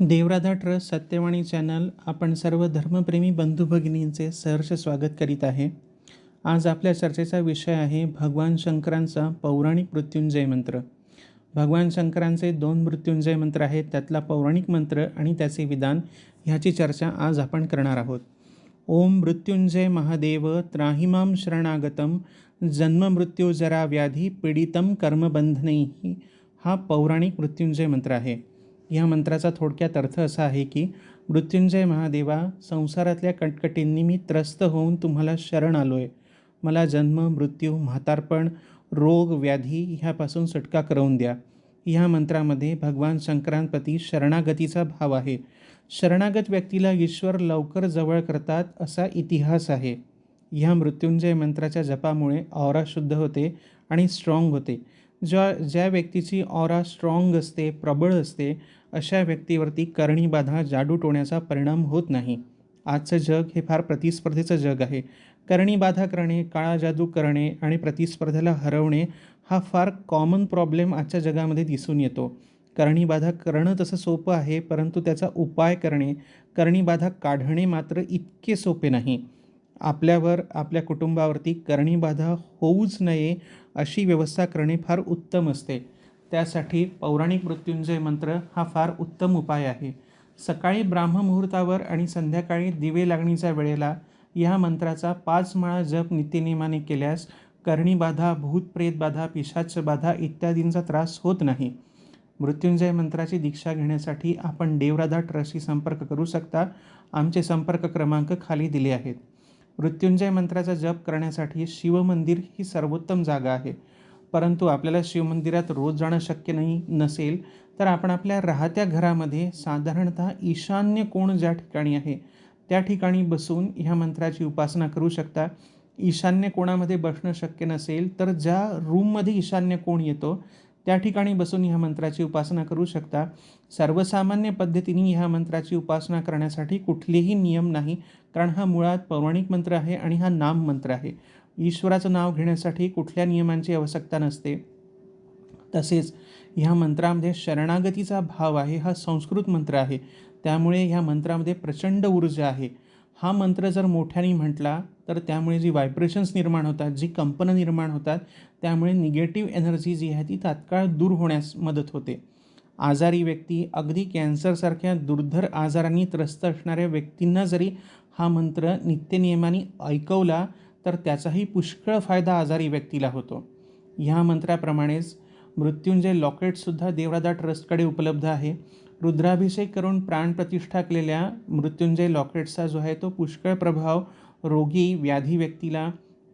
देवराधा trust Satyavani channel आपण सर्व धर्मप्रेमी बंधू भगिनींचे सहर्ष स्वागत करीत आहे. आज आपल्या चर्चेचा विषय आहे भगवान शंकरांचा पौराणिक मृत्युंजय मंत्र. भगवान शंकरांचे दोन मृत्युंजय मंत्र आहेत त्यातला पौराणिक मंत्र आणि त्याचे विधान ह्याची चर्चा आज आपण करणार आहोत. ओम मृत्युंजय महादेव त्राहिमाम शरणागतम जन्म जरा व्याधी पीडितम कर्मबंधनैही हा पौराणिक मृत्युंजय मंत्र आहे. या मंत्राचा थोडक्यात अर्थ असा आहे की मृत्युंजय महादेवा संसारातल्या कटकटींनी मी त्रस्त होऊन तुम्हाला शरण आलो आहे मला जन्म मृत्यू म्हातारपण रोग व्याधी ह्यापासून सुटका करवून द्या. ह्या मंत्रामध्ये भगवान शंकरांप्रती शरणागतीचा भाव आहे. शरणागत व्यक्तीला ईश्वर लवकर जवळ करतात असा इतिहास आहे. ह्या मृत्युंजय मंत्राच्या जपामुळे औरा शुद्ध होते आणि स्ट्रॉंग होते. ज्या ज्या व्यक्तीची ऑरा स्ट्रॉंग असते प्रबळ असते अशा व्यक्तीवरती करणीबाधा जादू टोण्याचा परिणाम होत नाही. आजचं जग हे फार प्रतिस्पर्धेचं जग आहे. करणीबाधा करणे काळा जादू करणे आणि प्रतिस्पर्धेला हरवणे हा फार कॉमन प्रॉब्लेम आजच्या जगामध्ये दिसून येतो. करणीबाधा करणं तसं सोपं आहे परंतु त्याचा उपाय करणे करणीबाधा काढणे मात्र इतके सोपे नाही. आपल्यावर आपल्या कुटुंबावरती करणीबाधा होऊच नये अशी व्यवस्था करणे फार उत्तम असते. त्यासाठी पौराणिक मृत्युंजय मंत्र हा फार उत्तम उपाय आहे. सकाळी ब्राह्ममुहूर्तावर आणि संध्याकाळी दिवे लागणीच्या वेळेला या मंत्राचा पाच माळा जप नित्यनियमाने केल्यास करणीबाधा भूतप्रेतबाधा पिशाचबाधा इत्यादींचा त्रास होत नाही. मृत्युंजय मंत्राची दीक्षा घेण्यासाठी आपण देवराधा ट्रस्टशी संपर्क करू शकता. आमचे संपर्क क्रमांक खाली दिले आहेत. मृत्युंजय मंत्राचा जप करण्यासाठी शिवमंदिर ही सर्वोत्तम जागा आहे. परंतु आपल्याला शिवमंदिरात रोज जाणं शक्य नाही नसेल तर आपण आपल्या राहत्या घरामध्ये साधारणतः ईशान्य कोण ज्या ठिकाणी आहे त्या ठिकाणी बसून ह्या मंत्राची उपासना करू शकता. ईशान्य कोणामध्ये बसणं शक्य नसेल तर ज्या रूममध्ये ईशान्य कोण येतो त्या ठिकाणी बसून ह्या मंत्राची उपासना करू शकता. सर्वसामान्य पद्धतीने ह्या मंत्राची उपासना करण्यासाठी कुठलेही नियम नाही. कारण हा मुळात पौराणिक मंत्र आहे आणि हा नाम मंत्र आहे. ईश्वराचं नाव घेण्यासाठी कुठल्या नियमांची आवश्यकता नसते. तसेच ह्या मंत्रामध्ये शरणागतीचा भाव आहे हा संस्कृत मंत्र आहे. त्यामुळे ह्या मंत्रामध्ये प्रचंड ऊर्जा आहे. हा मंत्र जर मोठ्याने म्हटला तर त्यामुळे जी व्हायब्रेशन्स निर्माण होतात जी कंपनं निर्माण होतात त्यामुळे निगेटिव्ह एनर्जी जी आहे ती तात्काळ दूर होण्यास मदत होते. आजारी व्यक्ती अगदी कॅन्सरसारख्या दुर्धर आजारांनी त्रस्त असणाऱ्या व्यक्तींना जरी हा मंत्र नित्यनियमाने ऐकवला तर त्याचाही पुष्कळ फायदा आजारी व्यक्तीला होतो. ह्या मंत्राप्रमाणेच मृत्युंजय लॉकेटसुद्धा देवरादा ट्रस्टकडे उपलब्ध आहे. रुद्राभिषेक करून प्राणप्रतिष्ठा केलेल्या मृत्युंजय लॉकेटचा जो आहे तो पुष्कळ प्रभाव रोगी व्याधी व्यक्तीला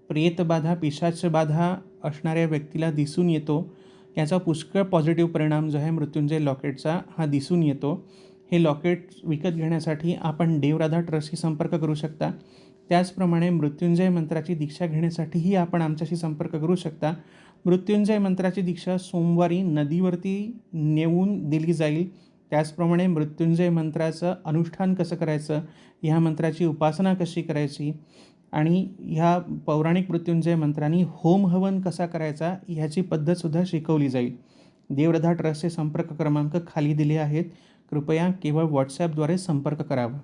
प्रेतबाधा पिशाचबाधा असणाऱ्या व्यक्तीला दिसून येतो. याचा पुष्कळ पॉझिटिव्ह परिणाम जो आहे मृत्युंजय लॉकेटचा हा दिसून येतो. हे लॉकेट विकत घेण्यासाठी आपण देवराधा ट्रस्टशी संपर्क करू शकता. त्याचप्रमाणे मृत्युंजय मंत्राची दीक्षा घेण्यासाठीही आपण आमच्याशी संपर्क करू शकता. मृत्युंजय मंत्राची दीक्षा सोमवारी नदीवरती नेऊन दिली जाईल. त्याचप्रमाणे मृत्युंजय मंत्राचं अनुष्ठान कसं करायचं? ह्या मंत्राची उपासना कशी करायची? आणि ह्या पौराणिक मृत्युंजय मंत्रांनी होम हवन कसा करायचा? ह्याची पद्धतसुद्धा शिकवली जाईल. देवरधा ट्रस्टचे संपर्क क्रमांक खाली दिले आहेत. कृपया केवळ व्हॉट्सॲपद्वारे संपर्क करावा.